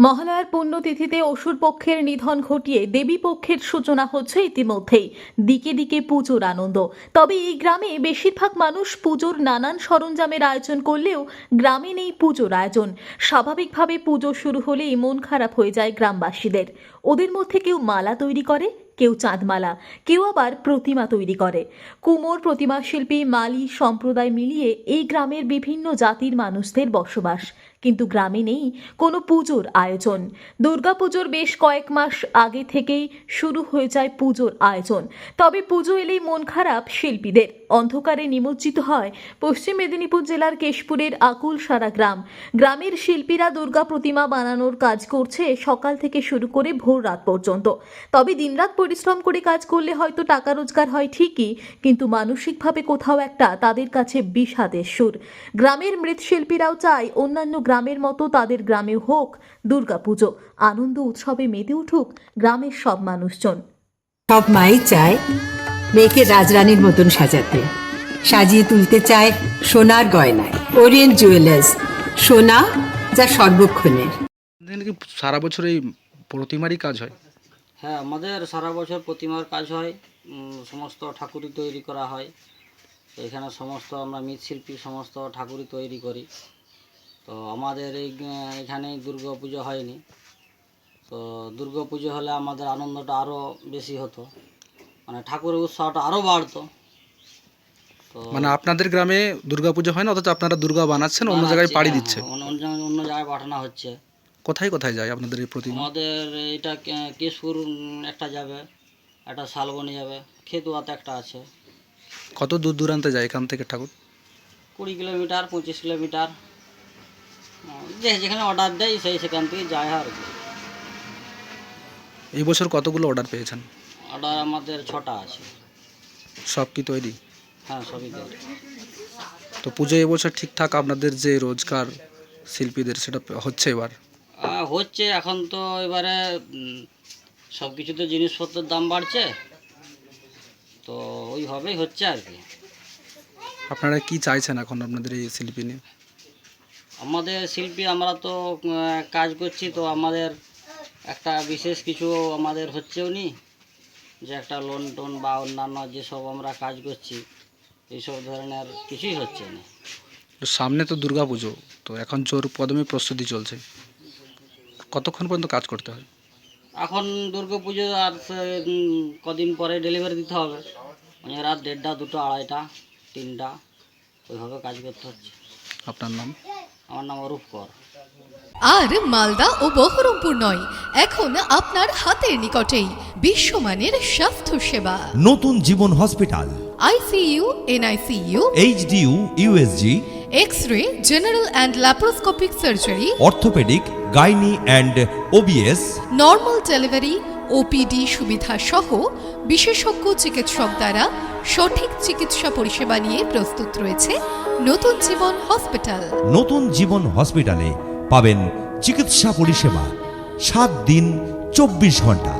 মহালয়ার পুণ্যতিথিতে অসুর পক্ষের নিধন ঘটিয়ে দেবী পক্ষের সূচনা হচ্ছে ইতিমধ্যেই। দিকে দিকে পুজোর আনন্দ। তবে এই গ্রামে বেশিরভাগ মানুষ পুজোর নানান সরঞ্জামের আয়োজন করলেও গ্রামে নেই পুজোর আয়োজন। স্বাভাবিকভাবে পুজো শুরু হলেই মন খারাপ হয়ে যায় গ্রামবাসীদের। ওদের মধ্যে কেউ মালা তৈরি করে কেউ চাঁদমালা, কেউ আবার প্রতিমা তৈরি করে। কুমোর প্রতিমা শিল্পী মালি সম্প্রদায় মিলিয়ে এই গ্রামের বিভিন্ন জাতির মানুষদের বসবাস। কিন্তু গ্রামে নেই কোনো পুজোর আয়োজন। দুর্গাপুজোর বেশ কয়েক মাস আগে থেকেই শুরু হয়ে যায় পুজোর আয়োজন। তবে পুজো এলেই মন খারাপ শিল্পীদের। অন্ধকারে নিমজ্জিত হয়। পশ্চিম মেদিনীপুর জেলার কেশপুরের আকুল সারা গ্রাম। গ্রামের শিল্পীরা দুর্গা প্রতিমা বানানোর কাজ করছে সকাল থেকে শুরু করে ভোর রাত পর্যন্ত। তবে দিনরাত পরিশ্রম করে কাজ করলে হয়তো টাকা রোজগার হয় ঠিকই, কিন্তু মানসিকভাবে কোথাও একটা তাদের কাছে বিষাদের সুর। গ্রামের মৃৎশিল্পীরাও চায় অন্যান্য গ্রামের মতো তাদের গ্রামে হোক দুর্গাপুজো। আনন্দ উৎসবে মেতে উঠুক গ্রামের সব মানুষজন। সব মাই চায় মেয়েকে রাজরানীর মতন সাজাতে। সাজিয়ে তুলতে চায় সোনার গয়নায়। ওরিয়েন্ট জুয়েলার্স সোনা যা সর্বক্ষণের। সারা বছর এই প্রতিমারই কাজ হয়? হ্যাঁ আমাদের সারা বছর প্রতিমার কাজ হয়। সমস্ত ঠাকুরই তৈরি করা হয়। এখানে সমস্ত আমরা মৃৎশিল্পী সমস্ত ঠাকুরই তৈরি করি। তো আমাদের এই এখানে দুর্গা পুজো হয়নি। তো দুর্গা পুজো হলে আমাদের আনন্দটা আরও বেশি হতো। মানে ঠাকুরের উৎসাহটা আরও বাড়তো। তো মানে আপনাদের গ্রামে দুর্গাপুজো হয় না? অথচ আপনারা দুর্গা বানাচ্ছেন অন্য জায়গায় পাড়ি হ্যাঁ, দিচ্ছে। হ্যাঁ, অন্য অন্য জায়গায়- পাঠানো হচ্ছে। কোথায় কোথায় যায় আপনাদের এই প্রতিমা? আমাদের এটা কেশপুর একটা যাবে একটা শালবনি যাবে খেতুয়াতে একটা আছে। কত দূর দূরান্তে যায় এখান থেকে ঠাকুর? কুড়ি কিলোমিটার পঁচিশ কিলোমিটার। যে যেখানে অর্ডার দেয় সেই সেখান থেকে যায় আর কি। এই বছর কতগুলো অর্ডার পেয়েছেন? অর্ডার আমাদের ছটা আছে। সব কি তৈরি? হ্যাঁ সবই দেয় তো পুজো এবছর ঠিকঠাক আপনাদের যে রোজগার শিল্পীদের সেটা হচ্ছে এবার? আহ, হচ্ছে এখন তো এবারে সব কিছু তো জিনিসপত্রের দাম বাড়ছে। তো ওইভাবেই হচ্ছে আর কি। আপনারা কি চাইছেন এখন আপনাদের এই শিল্পী নিয়ে? আমাদের শিল্পী আমরা তো আহ, কাজ করছি তো আমাদের একটা বিশেষ কিছু আমাদের হচ্ছেও নি যে একটা লোন টোন বা অন্যান্য যেসব আমরা কাজ করছি এইসব ধরনের কিছুই হচ্ছে না। তো সামনে তো দুর্গা পুজো তো এখন জোর কদমে প্রস্তুতি চলছে। কতক্ষণ পর্যন্ত কাজ করতে হয়? এখন দুর্গা পুজো আর কদিন পরে ডেলিভারি দিতে হবে। মানে রাত দেড়টা দুটো আড়াইটা তিনটা ওইভাবে কাজ করতে হচ্ছে। আপনার নাম? আমার নাম অরূপ কর। আর মালদা ও বহরমপুর নয় এখন আপনার হাতের নিকটেই। বিশ্বমানের স্বাস্থ্য সেবা নতুন জীবন hospital. ICU NICU HDU USG X ray general and laparoscopic surgery orthopaedic gynae and OBS normal delivery OPD সুবিধা সহ বিশেষজ্ঞ চিকিৎসক দ্বারা সঠিক চিকিৎসা পরিষেবা নিয়ে প্রস্তুত রয়েছে নতুন জীবন হসপিটাল। নতুন জীবন হসপিটালে পাবেন চিকিৎসা পরিষেবা সাত দিন চব্বিশ ঘণ্টা।